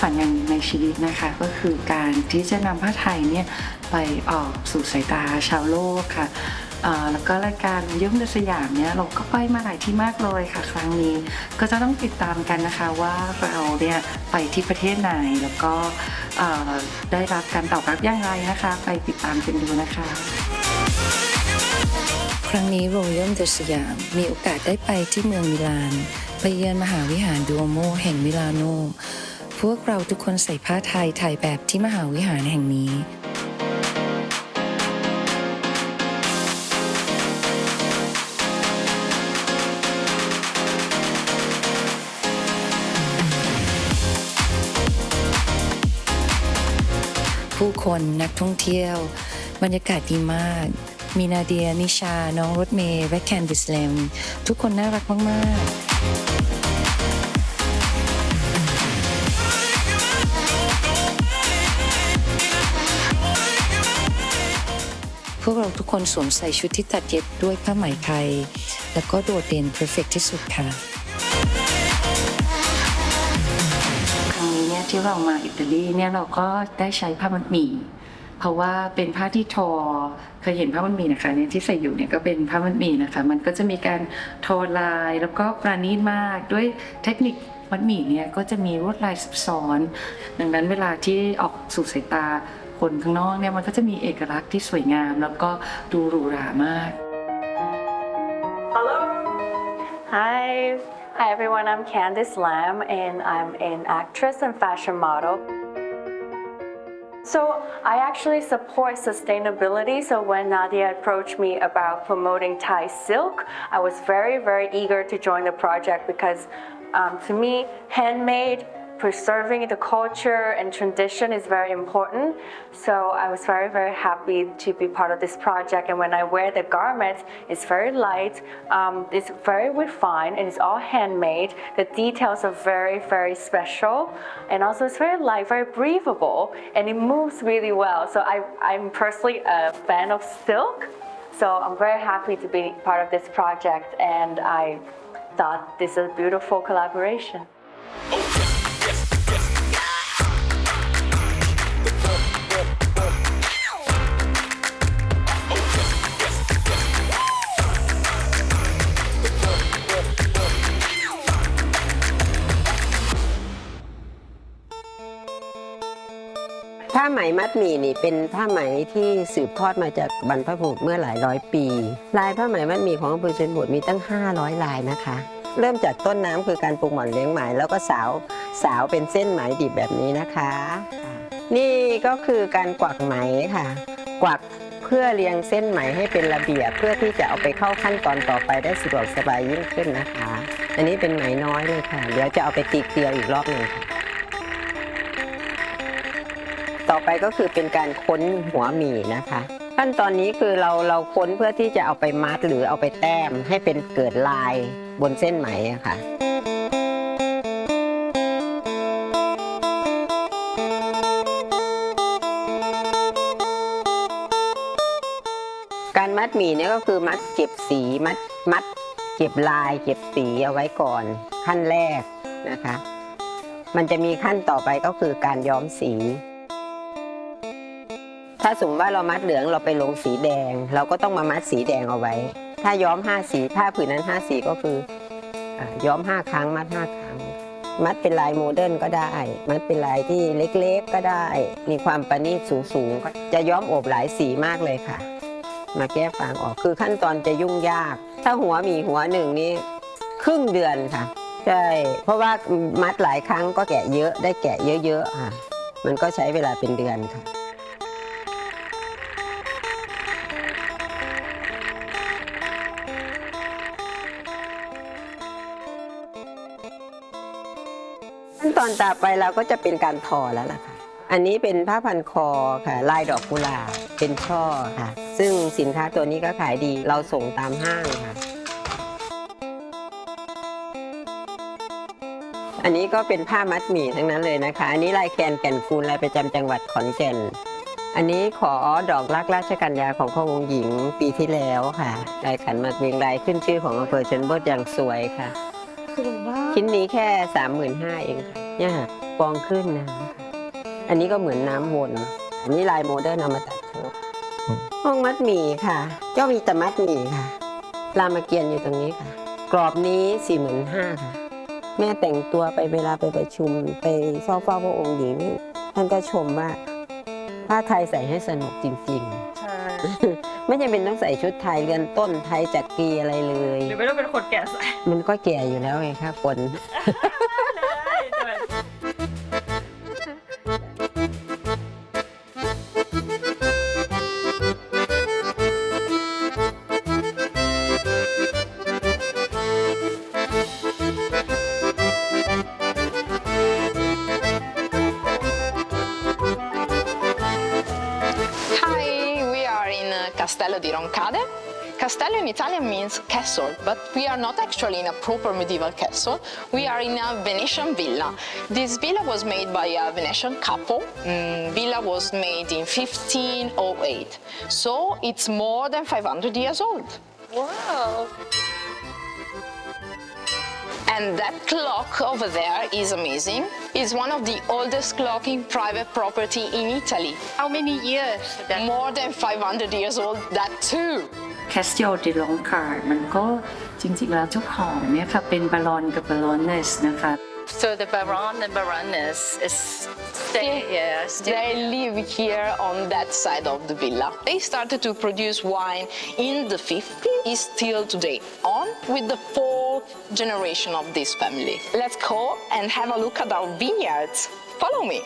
ฝันอย่างหนึ่งในชีวิตนะคะ ก็คือการที่จะนำผ้าไทยเนี่ยไปออกสู่สายตาชาวโลกค่ะแล้วก็รายการเยิ้มเดอสยามเนี่ยเราก็ไปมาหลายที่มากเลยค่ะ ครั้งนี้ก็จะต้องติดตามกันนะคะว่าเราเนี่ยไปที่ประเทศไหนแล้วก็ได้รับการตอบรับอย่างไรนะคะ ไปติดตามกันดูนะคะ ครั้งนี้โรยัลเดสยามมีโอกาสได้ไปที่เมืองมิลาน ไปเยือนมหาวิหารดูโอโมแห่งมิลานโน พวกเราทุกคนใส่ผ้าไทยถ่ายแบบที่มหาวิหารแห่งนี้ผู้คนนักท่องเที่ยว บรรยากาศดีมาก มีนาเดีย นิชา น้องรถเมย์และแคนดิสเลมทุกคนน่ารักมาก ๆ วกเราทุกคนสวมใส่ชุดที่ตัดเย็บด้วยผ้าไหมไทย แล้วก็โดดเด่นเพอร์เฟกที่สุดค่ะ ครั้งนี้เนี่ยที่เรามาอิตาลีเนี่ยเราก็ได้ใช้ผ้ามัดหมี่เพราะว่าเป็นผ้าที่ทอเคยเห็นผ้ามัดหมี่นะคะเนี่ยที่ใส่อยู่เนี่ยก็เป็นผ้ามัดหมี่นะคะ มันก็จะมีการทอลายแล้วก็ประณีตมากด้วยเทคนิคมัดหมี่เนี่ยก็จะมีลวดลายซับซ้อน ดังนั้นเวลาที่ออกสู่สายตา คนข้างนอกเนี่ยมันก็จะมีเอกลักษณ์ที่สวยงาม แล้วก็ดูหรูหรามาก Hi. Hi everyone, I'm Candice Lam and I'm an actress and fashion model. So I actually support sustainability. So when Nadia approached me about promoting Thai silk, I was very, very eager to join the project because um, to me, handmade, preserving the culture and tradition is very important. So I was very, very happy to be part of this project. And when I wear the garments, it's very light, um, it's very refined, and it's all handmade. The details are very, very special. And also, it's very light, very breathable, and it moves really well. So I, I'm personally a fan of silk. So I'm very happy to be part of this project, and I thought this is a beautiful collaboration. ไหมมัดหมี่นี่เป็นผ้าไหมที่สืบทอดมาจากบรรพบุรุษเมื่อหลายร้อยปี ลายผ้าไหมมัดหมี่ของอำเภอชนบทมีตั้ง 500 ลายนะคะ เริ่มจากต้นน้ำคือการปลูกหม่อนเลี้ยงไหมแล้วก็สาวสาวเป็นเส้นไหมดิบแบบนี้นะคะ นี่ก็คือการกวักไหมค่ะ กวักเพื่อเรียงเส้นไหมให้เป็นระเบียบ เพื่อที่จะเอาไปเข้าขั้นตอนต่อไปได้สะดวกสบายยิ่งขึ้นนะคะ อันนี้เป็นไหมน้อยเลยค่ะ เดี๋ยวจะเอาไปตีเกลียวอีกรอบหนึ่งค่ะ ต่อไปก็คือเป็นการค้นหัวหมี่นะคะ ขั้นตอนนี้คือเราเราค้นเพื่อที่จะเอาไปมัดหรือเอาไปแต้มให้เป็นเกิดลายบนเส้นไหมอะค่ะการมัดหมี่เนี่ยก็คือมัดเก็บสีมัดมัดเก็บลายเก็บสีเอาไว้ก่อนขั้นแรกนะคะ มันจะมีขั้นต่อไปก็คือการย้อมสี ถ้าสมมติว่าเรามัดเหลืองเราไปลงสีแดง เราก็ต้องมามัดสีแดงเอาไว้ ถ้าย้อม5สีผ้าผืนนั้น5สีก็คืออย้อม 5 ครั้งมัด 5 ครั้ง มัดเป็นลายโมเดิร์นก็ได้ มัดเป็นลายที่เล็กๆก็ได้ มีความประณีตสูงๆก็จะย้อมโอบหลายสีมากเลยค่ะ มาแก้ฟางออกคือขั้นตอนจะยุ่งยาก ถ้าหัวหมีหัวหนึ่งนี่ครึ่งเดือนค่ะใช่เพราะว่ามัดหลายครั้งก็แกะเยอะได้แกะเยอะๆค่ะ มันก็ใช้เวลาเป็นเดือนค่ะ อนต่อไปเราก็จะเป็นการทอแล้วล่ะค่ะ อันนี้เป็นผ้าพันคอค่ะ ลายดอกกุหลาบเป็นช่อค่ะ ซึ่งสินค้าตัวนี้ก็ขายดีเราส่งตามห้างค่ะ อันนี้ก็เป็นผ้ามัดหมี่ทั้งนั้นเลยนะคะ อันนี้ลายแกนแก่นคูณลายประจำจังหวัดขอนแก่น อันนี้ขอดอกรักราชกัญญาของพ่อวงหญิงปีที่แล้วค่ะลายขันหมากเวียงลายขึ้นชื่อของอำเภอชนบทอย่างสวยค่ะชิ้นนี้แค่ 35,000เองค่ะ เนี่ยค่ะกองขึ้นน้ำค่ะอันนี้ก็เหมือนน้ำวนอันนี้ลายโมเดิร์นเอามาตัดชุดห้องมัดหมี่ค่ะเจ้ามีแต่มัดหมี่ค่ะ รามเกียรติ์อยู่ตรงนี้ค่ะ กรอบนี้สี่หมื่นห้าค่ะ แม่แต่งตัวไปเวลาไปประชุมไปเฝ้าเฝ้าพระองค์หญิงนี่ท่านก็ชมว่าผ้าไทยใส่ให้สนุกจริงใช่ๆไม่จำเป็นต้องใส่ชุดไทยเรือนต้นไทยจักรีอะไรเลย หรือไม่ต้องเป็นคนแก่ใส่ มันก็แก่อยู่แล้วไงคะคน Castello di Roncade. Castello in Italian means castle, but we are not actually in a proper medieval castle. We are in a Venetian villa. This villa was made by a Venetian couple. Mm, villa was made in 1508, so it's more than 500 years old. Wow. And that clock over there is amazing. It's one of the oldest clock in private property in Italy. How many years? That More than 500 years old, that too. แคสติโอดิลองคาร์มันก็จริงๆแล้วเจ้าของเนี่ยค่ะเป็นบารอนกับบารอนเนสนะคะ so the Baron and Baroness is stay. Still They live here on that side of the villa. They started to produce wine in the 50s, is still today on with the fourth generation of this family. Let's go and have a look at our vineyards. Follow me.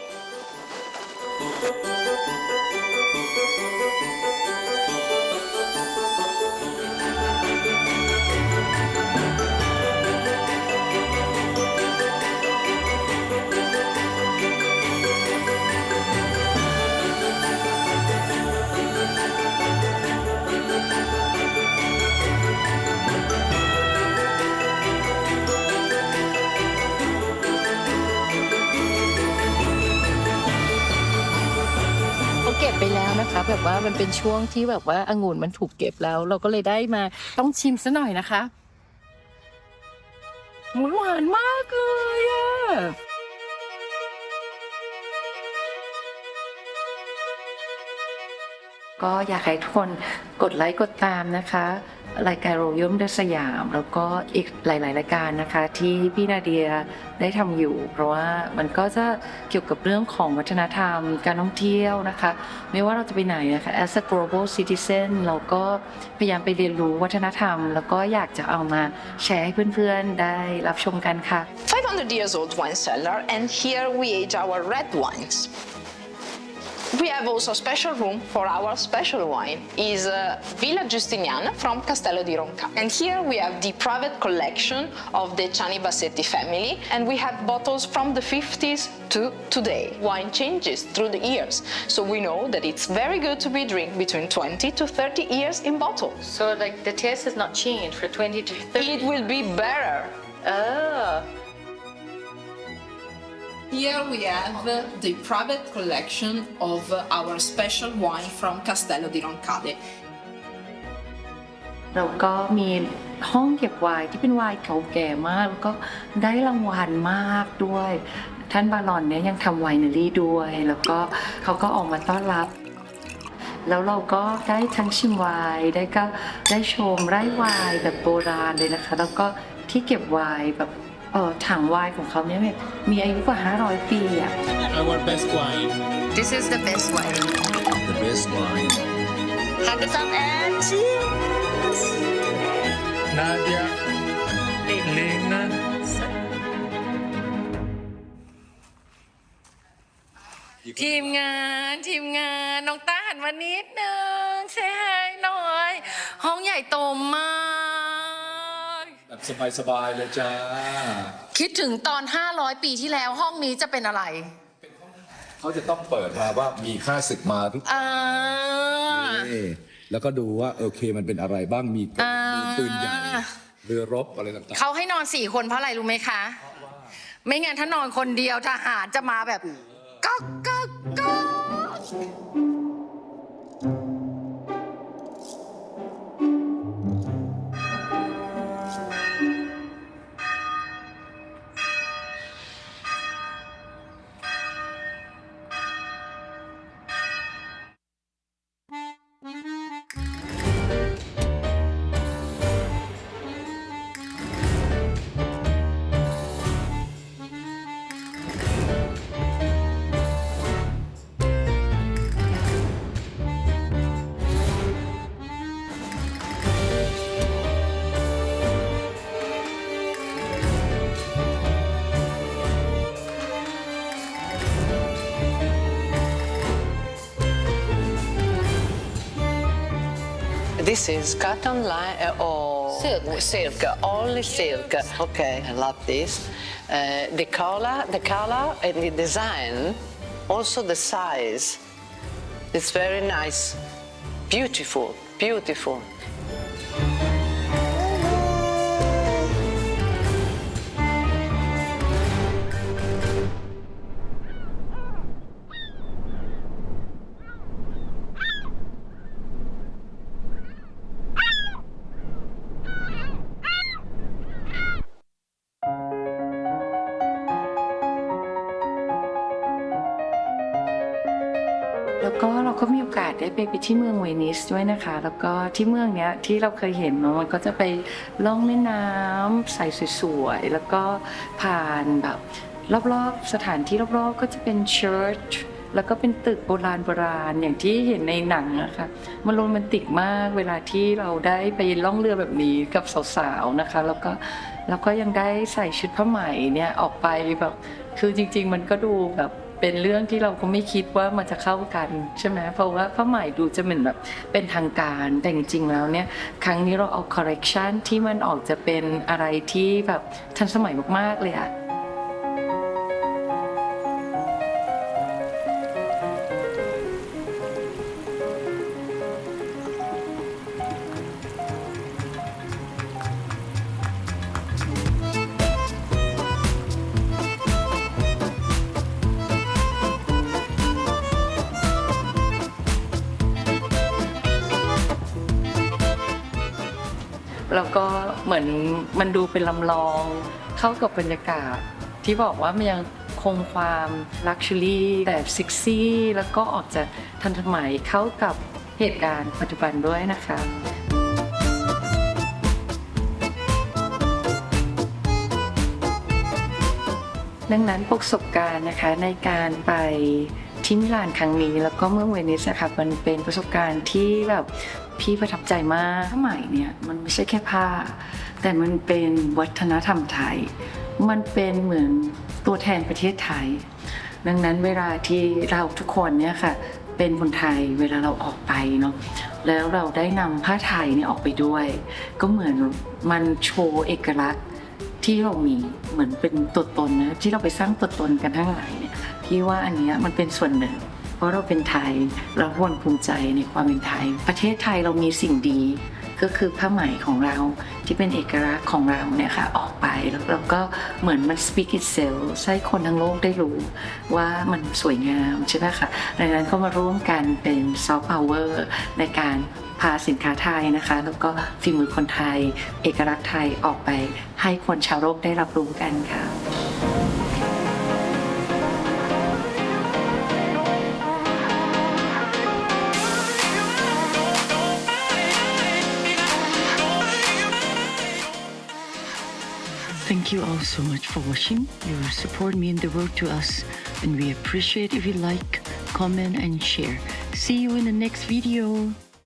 แบบว่ามันเป็นช่วงที่แบบว่าองุ่นมันถูกเก็บแล้ว เราก็เลยได้มาต้องชิมซะหน่อยนะคะหวานมากเลยอะก็อยากให้ทุกคนกดไลค์กดตามนะคะ รายการโรยมดสยาม แล้วก็อีกหลาย ๆ รายการนะคะ ที่พี่นาเดียได้ทำอยู่ เพราะว่ามันก็จะเกี่ยวกับเรื่องของวัฒนธรรม การท่องเที่ยวนะคะ ไม่ว่าเราจะไปไหนนะคะ as a global citizen เราก็พยายามไปเรียนรู้วัฒนธรรม แล้วก็อยากจะเอามาแชร์ให้เพื่อน ๆ ได้รับชมกันค่ะ500 years old wine cellar, and here we age our red wines. We have also a special room for our special wine. is uh, Villa Giustiniana from Castello di Ronca. And here we have the private collection of the Ciani Bassetti family, and we have bottles from the 50s to today. Wine changes through the years, so we know that it's very good to be drink between 20 to 30 years in bottle. so like the taste has not changed for 20 to 30. It will be better. Oh. Here we have the private collection of our special wine from Castello di Roncade. เราก็มีห้องเก็บไวน์ที่เป็นไวน์เก่าแก่มากแล้วก็ได้รางวัลมากด้วย ท่านบารอนเนี่ยยังทำไวน์เนอรี่ด้วย แล้วก็เขาก็ออกมาต้อนรับ แล้วเราก็ได้ทั้งชิมไวน์ได้ก็ได้ชมไร่ไวน์แบบโบราณเลยนะคะ แล้วก็ที่เก็บไวน์แบบ เออถังไวน์ของเขาเนี่ยมีอายุกว่า 500 ปีอะ Our best wine. This is the best wine The best wine. Hands up and cheers Nadia. Lena. ทีมงานทีมงานน้องต้าหันมานิดนึงเซฮายหน่อย ห้องใหญ่โตมาก แบบสบายๆเลยจ้า คิดถึงตอน 500 ปีที่แล้วห้องนี้จะเป็นอะไรเขาจะต้องเปิดมาว่ามีค่าศึกมาทุกอ่า นี่แล้วก็ดูว่าโอเคมันเป็นอะไรบ้างมีอ่า มีปืนใหญ่เรือรบอะไรต่างเขาให้นอนสี่คนเพราะอะไรรู้ไหมคะ ไม่งั้นถ้านอนคนเดียวทหารจะมาแบบก็ก็ก็ This is cotton line uh, or Silk. silk, only silk. Okay, I love this. Uh, the color, the color and the design, also the size. It's very nice, beautiful, beautiful. ได้ไปไปที่เมืองเวนิสด้วยนะคะ แล้วก็ที่เมืองเนี้ยที่เราเคยเห็นเนอะมันก็จะไปล่องเล่น้ำใสสวยๆ แล้วก็ผ่านแบบรอบๆ สถานที่รอบๆ ก็จะเป็นเชิร์ชแล้วก็เป็นตึกโบราณโบราณอย่างที่เห็นในหนังอะคะมันโรแมนติกมากเวลาที่เราได้ไปล่องเรือแบบนี้กับสาวๆนะคะ แล้วก็แล้วก็ยังได้ใส่ชุดผ้าไหมเนี่ยออกไปแบบคือจริง ๆ มันก็ดูแบบ เป็นเรื่องที่เราก็ไม่คิดว่ามันจะเข้ากันใช่ไหมเพราะว่าผ้าใหม่ดูจะเหมือนแบบเป็นทางการแต่จริงๆแล้วเนี่ยครั้งนี้เราเอาคอ r เร t ชันที่มันออกจะเป็นอะไรที่แบบทันสมัยมากๆเลยอะ แล้วก็เหมือนมันดูเป็นลำลองเข้ากับบรรยากาศ ที่บอกว่ามันยังคงความลักชัวรี่แต่เซ็กซี่แล้วก็ออกจากทันสมัยเข้ากับเหตุการณ์ปัจจุบันด้วยนะคะดังนั้นประสบการณ์นะคะในการไป ที่มิลานครั้งนี้ แล้วก็เมืองเวนิสนะคะมันเป็นประสบการณ์ที่แบบพี่ประทับใจมากผ้าไหมเนี่ยมันไม่ใช่แค่ผ้า แต่มันเป็นวัฒนธรรมไทย มันเป็นเหมือนตัวแทนประเทศไทย ดังนั้นเวลาที่เราทุกคนเนี่ยค่ะเป็นคนไทยเวลาเราออกไปเนาะแล้วเราได้นำผ้าไทยเนี่ยออกไปด้วย ก็เหมือนมันโชว์เอกลักษณ์ที่เรามีเหมือนเป็นตัวตนนะที่เราไปสร้างตัวตนกันทั้งหลายเนี่ย พี่ว่าอันเนี้ยมันเป็นส่วนหนึ่ง เพราะเราเป็นไทยเราควรภูมิใจในความเป็นไทย ประเทศไทยเรามีสิ่งดี ก็คือผ้าไหมของเราที่เป็นเอกลักษณ์ของเราเนี่ยค่ะออกไปแล้วเราก็เหมือนมัน speak itself ให้คนทั้งโลกได้รู้ว่ามันสวยงามใช่ไหมคะดังนั้นก็มาร่วมกันเป็น soft power ในการพาสินค้าไทยนะคะ แล้วก็ฝีมือคนไทย เอกลักษณ์ไทยออกไป ให้คนชาวโลกได้รับรู้กันค่ะ Thank you all so much for watching. Your support means the world to us, and we appreciate if you like, comment, and share. See you in the next video.